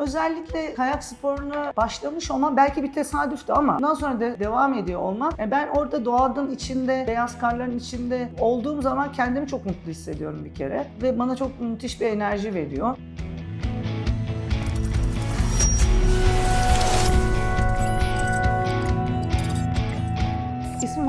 özellikle kayak sporuna başlamış olmam belki bir tesadüftü ama bundan sonra da devam ediyor olmam. Yani ben orada doğanın içinde, beyaz karların içinde olduğum zaman kendimi çok mutlu hissediyorum bir kere. Ve bana çok müthiş bir enerji veriyor.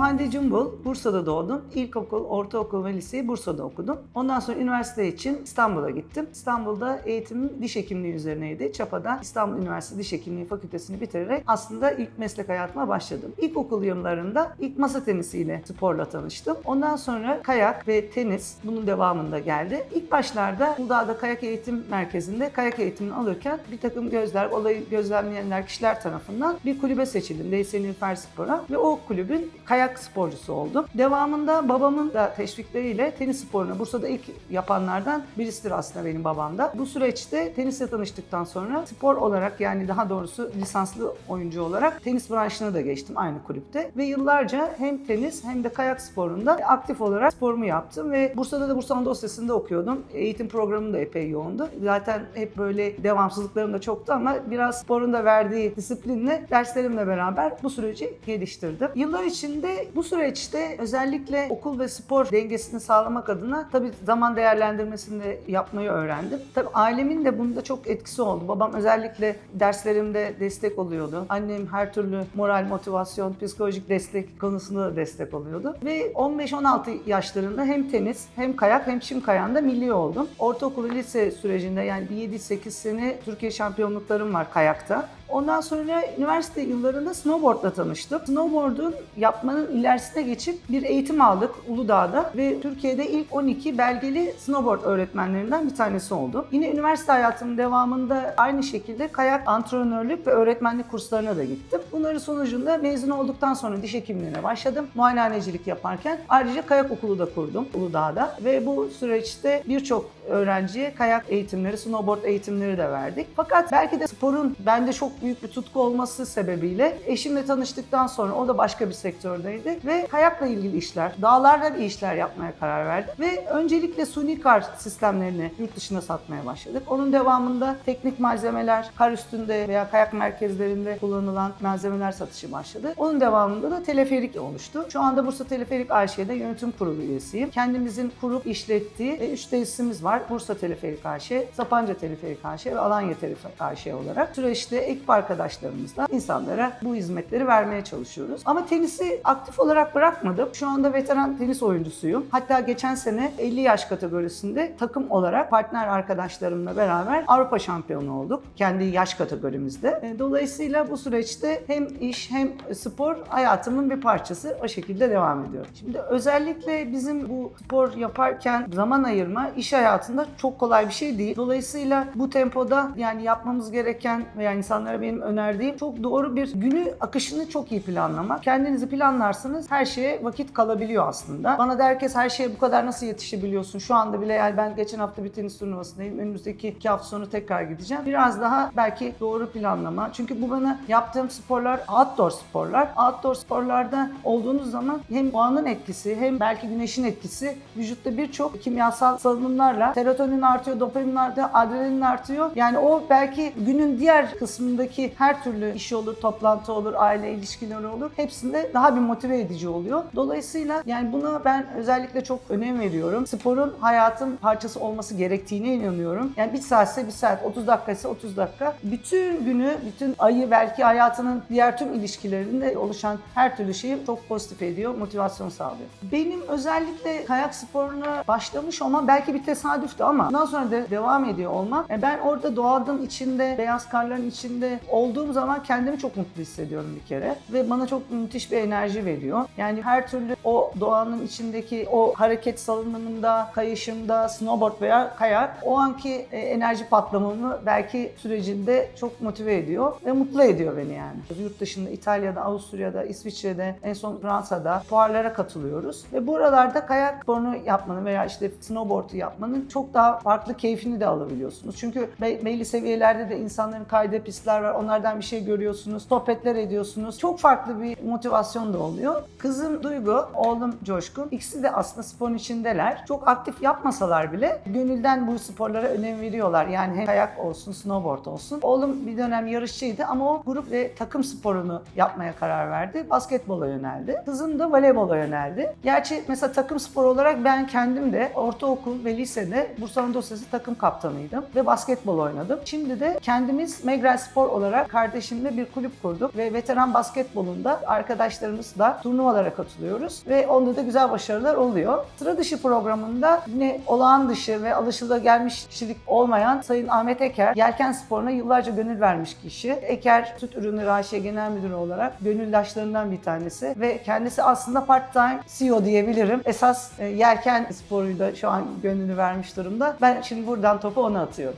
Hande Cumbul. Bursa'da doğdum. İlkokul, ortaokul ve liseyi Bursa'da okudum. Ondan sonra üniversite için İstanbul'a gittim. İstanbul'da eğitimim diş hekimliği üzerineydi. Çapa'dan İstanbul Üniversitesi Diş Hekimliği Fakültesini bitirerek aslında ilk meslek hayatıma başladım. İlkokul yıllarında ilk masa tenisiyle sporla tanıştım. Ondan sonra kayak ve tenis bunun devamında geldi. İlk başlarda Uludağ'da Kayak Eğitim Merkezi'nde kayak eğitimini alırken bir takım gözler, olayı gözlemleyenler kişiler tarafından bir kulübe seçildim. Deyse Nilüfer Spor'a ve o kulübün kayak sporcusu oldum. Devamında babamın da teşvikleriyle tenis sporunu Bursa'da ilk yapanlardan birisidir aslında benim babam da. Bu süreçte tenisle tanıştıktan sonra spor olarak yani daha doğrusu lisanslı oyuncu olarak tenis branşına da geçtim aynı kulüpte. Ve yıllarca hem tenis hem de kayak sporunda aktif olarak sporumu yaptım ve Bursa'da da Bursa Lisesi'nde okuyordum. Eğitim programım da epey yoğundu. Zaten hep böyle devamsızlıklarım da çoktu ama biraz sporun da verdiği disiplinle derslerimle beraber bu süreci geliştirdim. Yıllar içinde bu süreçte özellikle okul ve spor dengesini sağlamak adına tabii zaman değerlendirmesini de yapmayı öğrendim. Tabii ailemin de bunda çok etkisi oldu. Babam özellikle derslerimde destek oluyordu. Annem her türlü moral, motivasyon, psikolojik destek konusunda da destek oluyordu. Ve 15-16 yaşlarında hem tenis hem kayak hem çim kayağında milli oldum. Ortaokul lise sürecinde yani bir 7-8 sene Türkiye şampiyonluklarım var kayakta. Ondan sonra üniversite yıllarında snowboardla tanıştım. Snowboard'un yapmanın ilerisine geçip bir eğitim aldık Uludağ'da ve Türkiye'de ilk 12 belgeli snowboard öğretmenlerinden bir tanesi oldum. Yine üniversite hayatımın devamında aynı şekilde kayak antrenörlük ve öğretmenlik kurslarına da gittim. Bunların sonucunda mezun olduktan sonra diş hekimliğine başladım. Muayenehanecilik yaparken ayrıca kayak okulu da kurdum Uludağ'da ve bu süreçte birçok öğrenciye kayak eğitimleri, snowboard eğitimleri de verdik. Fakat belki de sporun bende çok büyük bir tutku olması sebebiyle eşimle tanıştıktan sonra o da başka bir sektördeydi ve kayakla ilgili işler, dağlarla bir işler yapmaya karar verdik ve öncelikle suni kar sistemlerini yurt dışına satmaya başladık. Onun devamında teknik malzemeler, kar üstünde veya kayak merkezlerinde kullanılan malzemeler satışı başladı. Onun devamında da teleferik oluştu. Şu anda Bursa Teleferik AŞ'de yönetim kurulu üyesiyim. Kendimizin kurup işlettiği 3 tesisimiz var. Bursa Teleferik AŞ, Sapanca Teleferik AŞ ve Alanya Teleferik AŞ olarak süreçte ekip arkadaşlarımızla insanlara bu hizmetleri vermeye çalışıyoruz. Ama tenisi aktif olarak bırakmadım. Şu anda veteran tenis oyuncusuyum. Hatta geçen sene 50 yaş kategorisinde takım olarak partner arkadaşlarımla beraber Avrupa şampiyonu olduk. Kendi yaş kategorimizde. E, Dolayısıyla bu süreçte hem iş hem spor hayatımın bir parçası o şekilde devam ediyor. Şimdi özellikle bizim bu spor yaparken zaman ayırma iş hayatında çok kolay bir şey değil. Dolayısıyla bu tempoda yani yapmamız gereken veya insanlara benim önerdiğim çok doğru bir günü akışını çok iyi planlamak. Kendinizi planlarsanız her şeye vakit kalabiliyor aslında. Bana da herkes her şeye bu kadar nasıl yetişebiliyorsun? Şu anda bile yani ben geçen hafta bir tenis turnuvasındayım. Önümüzdeki iki hafta sonra tekrar gideceğim. Biraz daha belki doğru planlama. Çünkü bu bana yaptığım sporlar outdoor sporlar. Outdoor sporlarda olduğunuz zaman hem doğanın etkisi hem belki güneşin etkisi vücutta birçok kimyasal salınımlarla serotonin artıyor, dopamin artıyor, adrenalin artıyor. Yani o belki günün diğer kısmındaki her türlü iş olur, toplantı olur, aile ilişkileri olur. Hepsinde daha bir motive edici oluyor. Dolayısıyla yani buna ben özellikle çok önem veriyorum. Sporun hayatın parçası olması gerektiğine inanıyorum. Yani bir saatse bir saat, 30 dakika ise 30 dakika. Bütün günü, bütün ayı belki hayatının diğer tüm ilişkilerinde oluşan her türlü şeyi çok pozitif ediyor, motivasyon sağlıyor. Benim özellikle kayak sporuna başlamış olmam belki bir tesadüftü ama bundan sonra da devam ediyor olmam. Yani ben orada doğanın içinde, beyaz karların içinde olduğum zaman kendimi çok mutlu hissediyorum bir kere. Ve bana çok müthiş bir enerji veriyor. Yani her türlü o doğanın içindeki o hareket salınımında, kayışımda, snowboard veya kayak o anki e, enerji patlamamı belki sürecinde çok motive ediyor ve mutlu ediyor beni yani. Yurt dışında İtalya'da, Avusturya'da, İsviçre'de, en son Fransa'da fuarlara katılıyoruz. Ve buralarda kayak sporunu yapmanın veya işte snowboard'u yapmanın çok daha farklı keyfini de alabiliyorsunuz. Çünkü be- belli seviyelerde de insanların kaydığı pistler arkadaşlar var. Onlardan bir şey görüyorsunuz. Sohbetler ediyorsunuz. Çok farklı bir motivasyon da oluyor. Kızım Duygu, oğlum Coşkun. İkisi de aslında sporun içindeler. Çok aktif yapmasalar bile gönülden bu sporlara önem veriyorlar. Yani hem kayak olsun, snowboard olsun. Oğlum bir dönem yarışçıydı ama o grup ve takım sporunu yapmaya karar verdi. Basketbola yöneldi. Kızım da voleybola yöneldi. Gerçi mesela takım spor olarak ben kendim de ortaokul ve lisede Bursa Anadolu takım kaptanıydım ve basketbol oynadım. Şimdi de kendimiz Megrel Spor olarak kardeşimle bir kulüp kurduk ve veteran basketbolunda arkadaşlarımızla turnuvalara katılıyoruz ve onda da güzel başarılar oluyor. Sıra dışı programında yine olağan dışı ve alışılagelmiş kişilik olmayan Sayın Ahmet Eker, yelken sporuna yıllarca gönül vermiş kişi. Eker Süt Ürünleri AŞ Genel Müdürü olarak gönüldaşlarından bir tanesi ve kendisi aslında part-time CEO diyebilirim. Esas e, yelken sporuyla şu an gönlünü vermiş durumda. Ben şimdi buradan topu ona atıyorum.